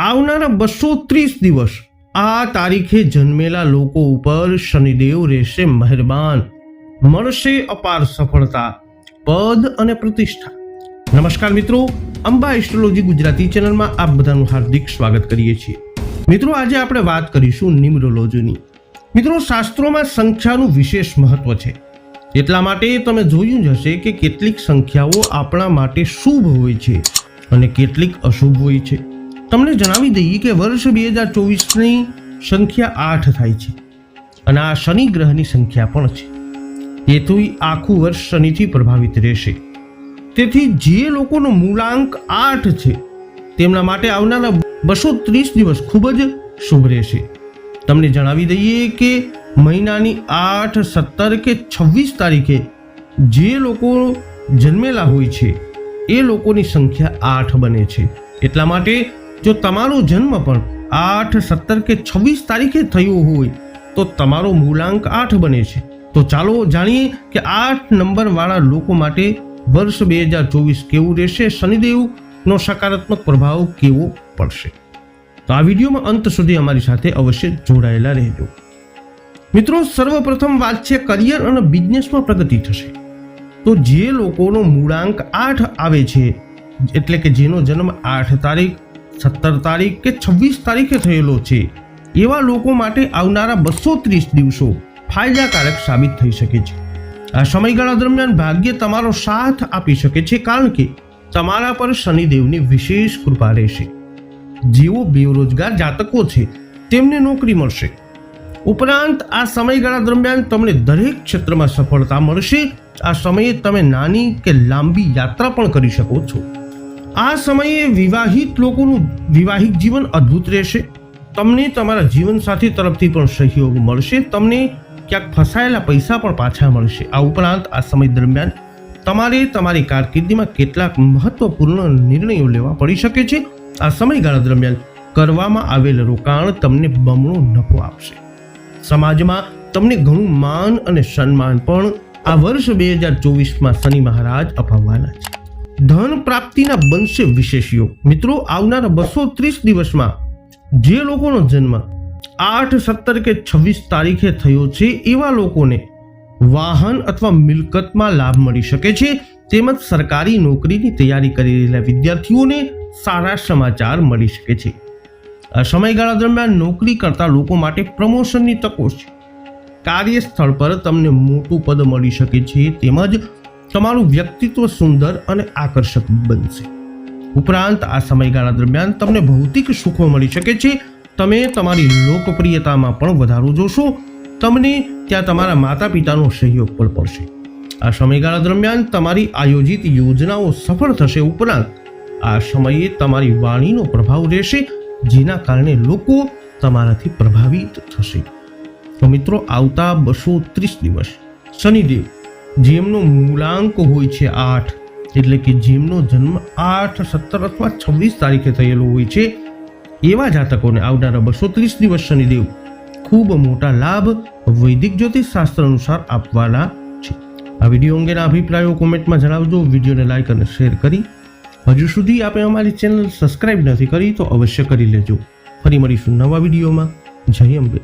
આવનારા બસો ત્રીસ દિવસ આ તારીખે જન્મેલા લોકો ઉપર શનિદેવ રહેશે મહેરબાન. મળશે અપાર સફળતા, પદ અને પ્રતિષ્ઠા. નમસ્કાર મિત્રો, અંબા એસ્ટ્રોલોજી ગુજરાતી ચેનલમાં આપ બધાનું હાર્દિક સ્વાગત કરીએ છીએ. મિત્રો, આજે આપણે વાત કરીશું નિમ્રોલોજીની મિત્રો, શાસ્ત્રોમાં સંખ્યાનું વિશેષ મહત્વ છે. એટલા માટે તમે જોયું જ હશે કે કેટલીક સંખ્યાઓ આપણા માટે શુભ હોય છે અને કેટલીક અશુભ હોય છે. તમને જણાવી દઈએ કે વર્ષ બે હજાર ચોવીસની સંખ્યા આઠ થાય છે. અને આ શનિ ગ્રહની સંખ્યા પણ છે. તેથી આખું વર્ષ શનિથી પ્રભાવિત રહેશે. તેથી જે લોકોનો મૂળાંક આઠ છે, તેમના માટે આવનારા બસો ત્રીસ દિવસ ખૂબ જ શુભ રહેશે. તમને જણાવી દઈએ કે મહિનાની આઠ, સત્તર કે છવ્વીસ તારીખે જે લોકો જન્મેલા હોય છે, એ લોકોની સંખ્યા આઠ બને છે. એટલા માટે જો તમારો જન્મ પણ આઠ, સત્તર કે છવ્વીસ તારીખે થયો હોય, તો તમારો મૂળાંક આઠ બને છે. તો ચાલો જાણીએ કે આઠ નંબરવાળા લોકો માટે વર્ષ બે હજાર ચોવીસ કેવું રહેશે? શનિદેવનો સકારાત્મક પ્રભાવ કેવો પડશે? તો આ વિડીયોમાં અંત સુધી અમારી સાથે અવશ્ય જોડાયેલા રહેજો. મિત્રો, સર્વપ્રથમ વાત છે કરિયર અને બિઝનેસમાં પ્રગતિ થશે. તો જે લોકોનો મૂળાંક આઠ આવે છે, એટલે કે જેનો જન્મ આઠ તારીખ સત્તર તારીખ કે છવ્વીસ તારીખે થયેલો છે. એવા લોકો માટે આવનારા બસો ત્રીસ દિવસો ફાયદાકારક સાબિત થઈ શકે છે. આ સમયગાળા દરમિયાન ભાગ્ય તમારો સાથ આપી શકે છે કારણ કે તમારા પર શનિદેવની વિશેષ કૃપા રહેશે. જેઓ બેરોજગાર જાતકો છે, તેમને નોકરી મળશે. ઉપરાંત આ સમયગાળા દરમિયાન તમને દરેક ક્ષેત્રમાં સફળતા મળશે. આ સમયે તમે નાની કે લાંબી યાત્રા પણ કરી શકો છો. આ સમયે વિવાહિત લોકોનું વિવાહિક જીવન અદ્ભુત રહેશે. તમને તમારા જીવનસાથી તરફથી પણ સહયોગ મળશે. તમને ક્યાંક ફસાયેલા પૈસા પણ પાછા મળશે. આ ઉપરાંત આ સમય દરમિયાન તમારે તમારી કારકિર્દીમાં કેટલાક મહત્વપૂર્ણ નિર્ણયો લેવા પડી શકે છે. આ સમયગાળા દરમિયાન કરવામાં આવેલ રોકાણ તમને બમણો નફો આપશે. સમાજમાં તમને ઘણું માન અને સન્માન પણ આ વર્ષ બે હજાર ચોવીસમાં શનિ મહારાજ અપાવવાના છે. ધન પ્રાપ્તિના બનશે વિશેષ યોગ મિત્રો, આવનારા બસો ત્રીસ દિવસમાં જે લોકોનો જન્મ આઠ, સત્તર કે છવ્વીસ તારીખે થયો છે, એવા લોકોને વાહન અથવા મિલકતમાં લાભ મળી શકે છે. તેમજ સરકારી નોકરીની તૈયારી કરી રહેલા વિદ્યાર્થીઓને સારા સમાચાર મળી શકે છે. આ સમયગાળા દરમિયાન નોકરી કરતા લોકો માટે પ્રમોશનની તકો છે. કાર્યસ્થળ પર તમને મોટું પદ મળી શકે છે. તેમજ તમારું વ્યક્તિત્વ સુંદર અને આકર્ષક બનશે. ઉપરાંત આ સમયગાળા દરમિયાન તમને ભૌતિક સુખો મળી શકે છે. તમે તમારી લોકપ્રિયતામાં પણ વધારો જોશો. તમને ત્યાં તમારા માતા પિતાનો સહયોગ પણ પડશે આ સમયગાળા દરમિયાન તમારી આયોજિત યોજનાઓ સફળ થશે. ઉપરાંત આ સમયે તમારી વાણીનો પ્રભાવ રહેશે, જેના કારણે લોકો તમારાથી પ્રભાવિત થશે. તો મિત્રો, આવતા બસો ત્રીસ દિવસ, શનિદેવ જેમનો મૂળાંક હોય છે આઠ, એટલે કે જેમનો જન્મ આઠ, સત્તર અથવા છવ્વીસ તારીખે થયેલો હોય છે, એવા જાતકોને આવનારા બસો ત્રીસ દિવસ શનિદેવ ખૂબ મોટા લાભ વૈદિક જ્યોતિષ શાસ્ત્ર અનુસાર આપવાના છે. આ વીડિયો અંગેના અભિપ્રાયો કોમેન્ટમાં જણાવજો, વિડીયોને લાઇક અને શેર કરી. હજુ સુધી આપણે અમારી ચેનલ સબસ્ક્રાઇબ નથી કરી તો અવશ્ય કરી લેજો. ફરી મળીશું નવા વિડીયોમાં. જય અંબે.